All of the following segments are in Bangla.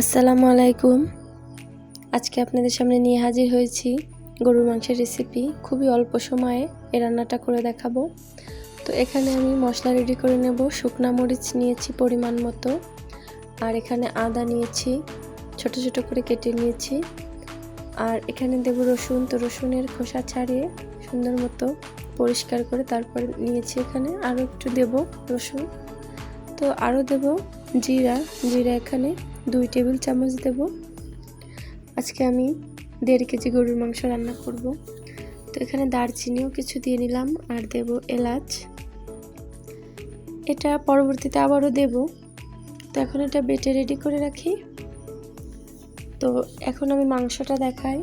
আসসালামু আলাইকুম। আজকে আপনাদের সামনে নিয়ে হাজির হয়েছি গরুর মাংসের রেসিপি খুবই অল্প সময়ে এ রান্নাটা করে দেখাবো। তো এখানে আমি মশলা রেডি করে নেব। শুকনা মরিচ নিয়েছি পরিমাণ মতো। আর এখানে আদা নিয়েছি, ছোট ছোট করে কেটে নিয়েছি। আর এখানে দেব রসুন। তো রসুনের খোসা ছাড়িয়ে সুন্দর মতো পরিষ্কার করে তারপর নিয়েছি এখানে। আরও একটু দেব রসুন। তো আরও দেব জিরা। জিরা এখানে দুই টেবিল চামচ দেব। আজকে আমি দেড় কেজি গরুর মাংস রান্না করব। তো এখানে দারচিনিও কিছু দিয়ে নিলাম আর দেব এলাচ। এটা পরবর্তীতে আবারও দেব। তো এখন এটা বেটে রেডি করে রাখি। তো এখন আমি মাংসটা দেখাই।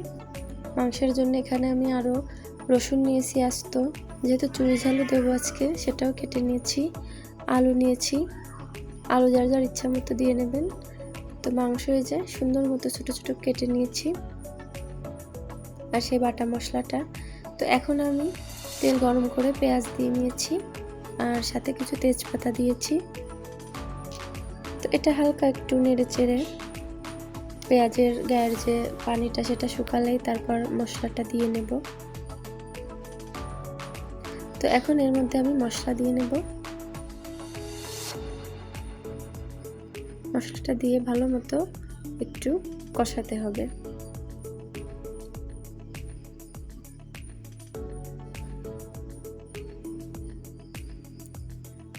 মাংসের জন্য এখানে আমি আরও রসুন নিয়েছি আস্ত। যেহেতু চুরি ঝালু দেবো আজকে, সেটাও কেটে নিয়েছি। আলু নিয়েছি। আলু যার যার ইচ্ছা মতো দিয়ে নেবেন। তো মাংস হয়ে যায়, সুন্দর মতো ছোটো ছোটো কেটে নিয়েছি। আর সেই বাটা মশলাটা। তো এখন আমি তেল গরম করে পেঁয়াজ দিয়ে নিয়েছি আর সাথে কিছু তেজপাতা দিয়েছি। তো এটা হালকা একটু নেড়ে চেড়ে পেঁয়াজের গায়ের যে পানিটা সেটা শুকালেই তারপর মশলাটা দিয়ে নেব। তো এখন এর মধ্যে আমি মশলা দিয়ে নেব। মশলাটা দিয়ে ভালো মতো একটু কষাতে হবে।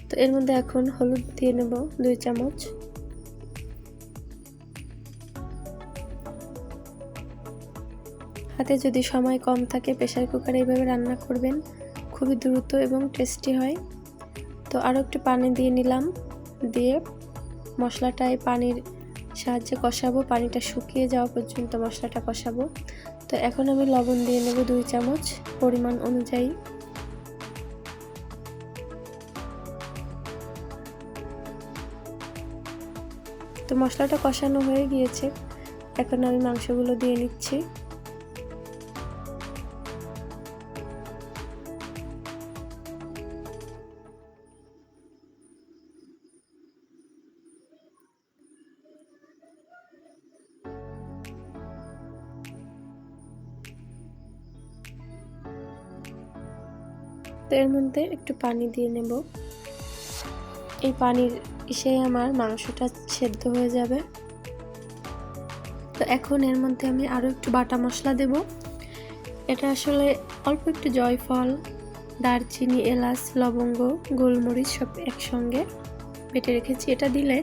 তো এর মধ্যে এখন হলুদ দিয়ে নেব দুই চামচ। হাতে যদি সময় কম থাকে প্রেশার কুকারে এইভাবে রান্না করবেন, খুবই দ্রুত এবং টেস্টি হয়। তো আরও একটু পানি দিয়ে নিলাম, দিয়ে মশলাটায় পানির সাহায্যে কষাবো, পানিটা শুকিয়ে যাওয়া পর্যন্ত মশলাটা কষাবো। তো এখন আমি লবণ দিয়ে নেব দুই চামচ পরিমাণ অনুযায়ী। তো মশলাটা কষানো হয়ে গিয়েছে। এখন আমি মাংসগুলো দিয়ে নিচ্ছি। এর মধ্যে একটু পানি দিয়ে নেব। এই পানির ইসে আমার মাংসটা সেদ্ধ হয়ে যাবে। তো এখন এর মধ্যে আমি আরও একটু বাটা মশলা দেব। এটা আসলে অল্প একটু জয়ফল, দারচিনি, এলাচ, লবঙ্গ, গোলমরিচ সব একসঙ্গে বেটে রেখেছি। এটা দিলে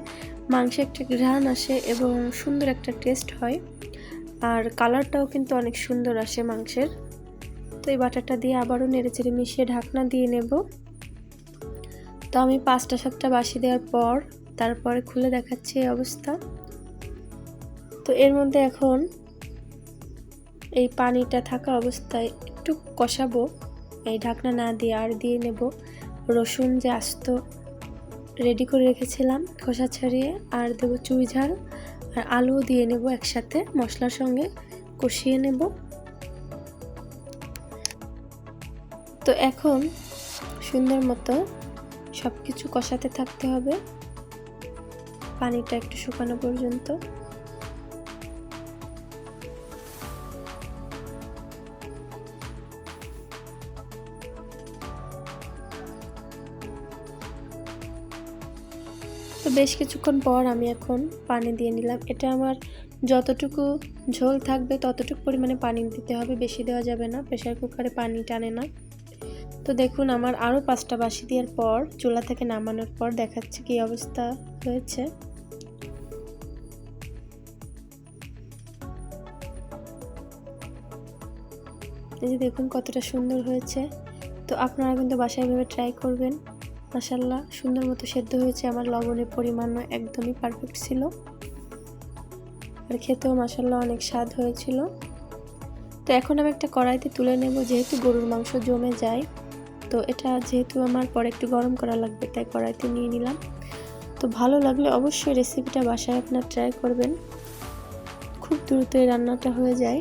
মাংসে একটা ঘ্রাণ আসে এবং সুন্দর একটা টেস্ট হয়। আর কালারটাও কিন্তু অনেক সুন্দর আসে মাংসের। তো এই বাটারটা দিয়ে আবারও নেড়েচেড়ে মিশিয়ে ঢাকনা দিয়ে নেব। তো আমি পাঁচটা সাতটা বাসি দেওয়ার পর তারপরে খুলে দেখাচ্ছি এই অবস্থা। তো এর মধ্যে এখন এই পানিটা থাকা অবস্থায় একটু কষাবো, এই ঢাকনা না দিয়ে আর দিয়ে নেব। রসুন যে আস্ত রেডি করে রেখেছিলাম খোসা ছাড়িয়ে, আর দেবো চুই ঝাল, আর আলুও দিয়ে নেব একসাথে মশলার সঙ্গে কষিয়ে নেব। তো এখন সুন্দর মতো সব কিছু কষাতে থাকতে হবে। পানিটা একটু শুকানো পর্যন্ত। তো বেশ কিছুক্ষণ পর আমি এখন পানি দিয়ে নিলাম। এটা আমার যতটুকু ঝোল থাকবে ততটুকু পরিমাণে পানি দিতে হবে। বেশি দেওয়া যাবে না। প্রেশার কুকারে পানি টানে না। তো দেখুন, আমার আরও পাঁচটা বাসি দেওয়ার পর, চুলা থেকে নামানোর পর দেখাচ্ছে কি অবস্থা হয়েছে। এই যে দেখুন কতটা সুন্দর হয়েছে। তো আপনারা কিন্তু বাসায় ভেবে ট্রাই করবেন। মাসাল্লাহ সুন্দর মতো সেদ্ধ হয়েছে। আমার লবণের পরিমাণও একদমই পারফেক্ট ছিল। আর খেতেও মাসাল্লাহ অনেক স্বাদ হয়েছিল। তো এখন আমি একটা কড়াইতে তুলে নেব, যেহেতু গরুর মাংস জমে যায়। তো এটা যেহেতু আমার পরে একটু গরম করা লাগবে, তাই কড়াইতে নিয়ে নিলাম। তো ভালো লাগলে অবশ্যই রেসিপিটা বাসায় আপনার ট্রাই করবেন। খুব দ্রুত রান্নাটা হয়ে যায়।